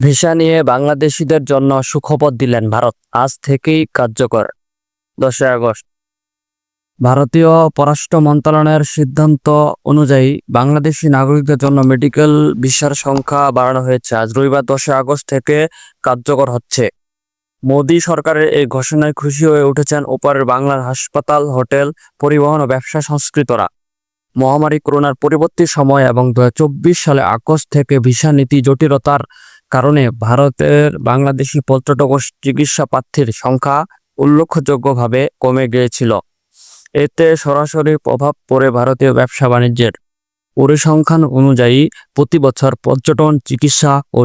Visa নিয়ে বাংলাদেশিদের জন্য সুখবর দিলেন ভারত। আজ থেকেই কার্যকর। দশই আগস্ট। ভারতীয় পররাষ্ট্র মন্ত্রণালয়ের সিদ্ধান্ত অনুযায়ী বাংলাদেশি নাগরিকদের জন্য মেডিকেল ভিসার সংখ্যা বাড়ানো হয়েছে। আজ রবিবার দশই আগস্ট থেকে কার্যকর হচ্ছে। মোদী সরকারের এই ঘোষণায় খুশি হয়ে উঠেছেন ওপারের বাংলার হাসপাতাল, হোটেল, পরিবহন ও ব্যবসা সংস্কৃতরা। মহামারী করোনার পরবর্তী সময় এবং দু হাজার চব্বিশ সালে আগস্ট থেকে ভিসা নীতি জটিলতার কারণে ভারতের বাংলাদেশি পর্যটক চিকিৎসা প্রার্থীর সংখ্যা উল্লেখযোগ্যভাবে কমে গিয়েছিল। এতে সরাসরি প্রভাব পড়ে ভারতীয় ব্যবসা বাণিজ্যের। পরিসংখ্যান অনুযায়ী, প্রতি বছর পর্যটন, চিকিৎসা ও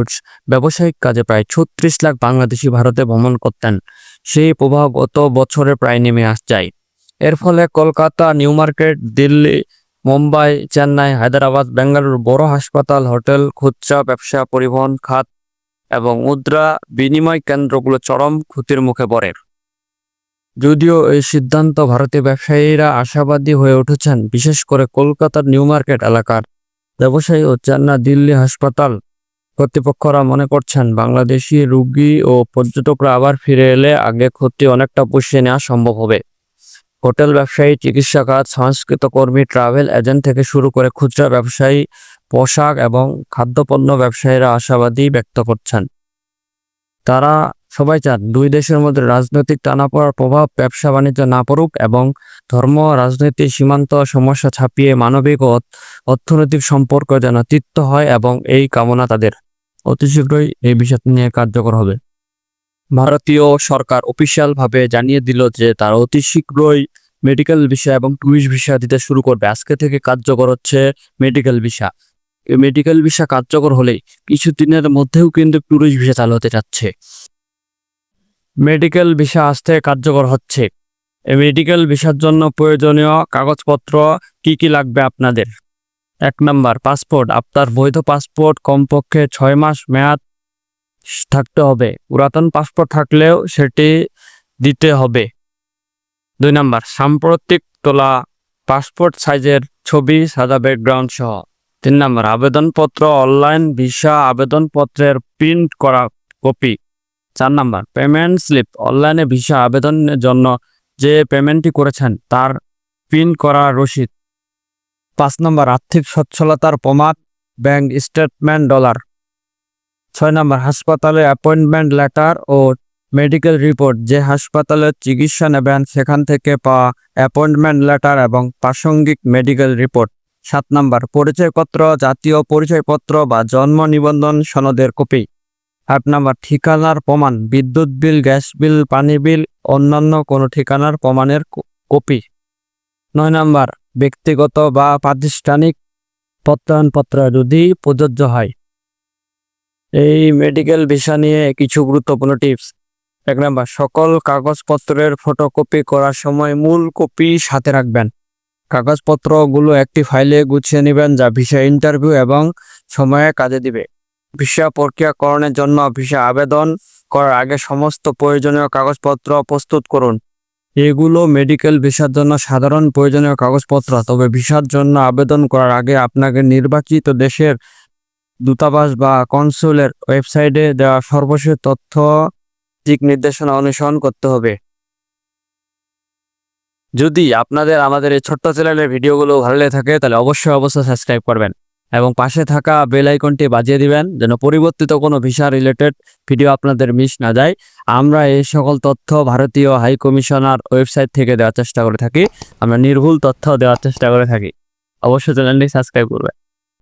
ব্যবসায়িক কাজে প্রায় ছত্রিশ লাখ বাংলাদেশি ভারতে ভ্রমণ করতেন। সেই প্রভাব গত বছরে প্রায় নেমে আস যায় এর ফলে কলকাতা, নিউ মার্কেট, দিল্লি, মুম্বাই, চেন্নাই, হায়দ্রাবাদ, বেঙ্গালুরু বড় হাসপাতাল, হোটেল, খুচরা ব্যবসা, পরিবহন, খাত এবং মুদ্রা বিনিময় কেন্দ্রগুলো চরম ক্ষতির মুখে পড়ে। যদিও এই সিদ্ধান্ত ভারতীয় ব্যবসায়ীরা আশাবাদী হয়ে উঠেছেন, বিশেষ করে কলকাতার নিউ মার্কেট এলাকার ব্যবসায়ী ও চেন্নাই দিল্লি হাসপাতাল কর্তৃপক্ষরা মনে করছেন, বাংলাদেশি রুগী ও পর্যটকরা আবার ফিরে এলে আগে ক্ষতি অনেকটা পুষিয়ে নেওয়া সম্ভব হবে। হোটেল ব্যবসায়ী চিকিৎসা কাজ সংস্কৃত কর্মী, ট্রাভেল এজেন্ট থেকে শুরু করে খুচরা ব্যবসায়ী, পোশাক এবং খাদ্যপণ্য ব্যবসায়ীরা আশাবাদী ব্যক্ত করছেন। তারা সবাই চান দুই দেশের মধ্যে রাজনৈতিক টানাপড়ার প্রভাব ব্যবসা বাণিজ্য না পড়ুক এবং ধর্ম, রাজনীতি, সীমান্ত সমস্যা ছাপিয়ে মানবিক ও অর্থনৈতিক সম্পর্ক যেন তিক্ত হয় এবং এই কামনা তাদের। অতি শীঘ্রই এই বিষয় নিয়ে কার্যকর হবে। ভারতীয় সরকার অফিসিয়াল ভাবে জানিয়ে দিল যে তারা অতি শীঘ্রই মেডিকেল ভিসা এবং টুরিস্ট ভিসা দিতে শুরু করবে। আজকে থেকে কার্যকর হচ্ছে মেডিকেল ভিসা। মেডিকেল ভিসা কার্যকর হলেই কিছুদিনের মধ্যেও কিন্তু টুরিস্ট ভিসা চালু হতে যাচ্ছে। মেডিকেল ভিসা আসতে কার্যকর হচ্ছে। মেডিকেল ভিসার জন্য প্রয়োজনীয় কাগজপত্র কি কি লাগবে আপনাদের? এক নাম্বার, পাসপোর্ট। আপনার বৈধ পাসপোর্ট কমপক্ষে ছয় মাস মেয়াদ থাকতে হবে। পুরাতন পাসপোর্ট থাকলেও সেটি দিতে হবে। দুই নাম্বার, সাম্প্রতিক তোলা পাসপোর্ট সাইজের ছবি, সাদা ব্যাকগ্রাউন্ড সহ। তিন নাম্বার, আবেদনপত্র অনলাইন ভিসা আবেদনপত্রের প্রিন্ট করা কপি চার নাম্বার পেমেন্ট স্লিপ অনলাইনে ভিসা আবেদনের জন্য যে পেমেন্টটি করেছেন, তার প্রিন্ট করা রসিদ। পাঁচ নম্বর, আর্থিক সচ্ছলতার প্রমাণ ব্যাংক স্টেটমেন্ট ডলার ছয় নম্বর, হাসপাতালে অ্যাপয়েন্টমেন্ট লেটার ও মেডিকেল রিপোর্ট যে হাসপাতালে চিকিৎসা নেবেন, সেখান থেকে পাওয়া অ্যাপয়েন্টমেন্ট লেটার এবং প্রাসঙ্গিক মেডিকেল রিপোর্ট সাত নম্বর, পরিচয়পত্র, জাতীয় পরিচয়পত্র বা জন্ম নিবন্ধন সনদের কপি। আট নম্বর, ঠিকানার প্রমাণ, বিদ্যুৎ বিল, গ্যাস বিল, পানি বিল, অন্যান্য কোনো ঠিকানার প্রমাণের কপি। নয় নম্বর, ব্যক্তিগত বা প্রাতিষ্ঠানিক প্রত্যয়নপত্র যদি প্রযোজ্য হয়। এই মেডিকেল ভিসা নিয়ে কিছু গুরুত্বপূর্ণ টিপস এক নম্বর সকল কাগজপত্রের ফটোকপি করার সময় মূল কপি সাথে রাখবেন। কাগজপত্রগুলো একটি ফাইলে গুছিয়ে নেবেন যা ভিসা ইন্টারভিউ এবং সময়ে কাজে দিবে। ভিসা প্রক্রিয়াকরণের জন্য ভিসা আবেদন করার আগে সমস্ত প্রয়োজনীয় কাগজপত্র প্রস্তুত করুন। এগুলো মেডিকেল ভিসার জন্য সাধারণ প্রয়োজনীয় কাগজপত্র, তবে ভিসার জন্য আবেদন করার আগে আপনাকে নির্বাচিত দেশের দূতাবাস বা কনসুলের ওয়েবসাইটে দেওয়া সর্বশেষ তথ্য, দিক নির্দেশনা অনুসরণ করতে হবে। যদি আপনাদের আমাদের এই ছোট্ট চ্যানেলের ভিডিওগুলো ভালো লেগে থাকে, তাহলে অবশ্যই অবশ্যই সাবস্ক্রাইব করবেন এবং পাশে থাকা বেল আইকনটি বাজিয়ে দিবেন যেন পরিবর্তিত কোনো ভিসা রিলেটেড ভিডিও আপনাদের মিস না যায়। আমরা এই সকল তথ্য ভারতীয় হাই কমিশনার ওয়েবসাইট থেকে দেওয়ার চেষ্টা করে থাকি। আমরা নির্ভুল তথ্য দেওয়ার চেষ্টা করে থাকি। অবশ্যই চ্যানেলটি সাবস্ক্রাইব করবেন।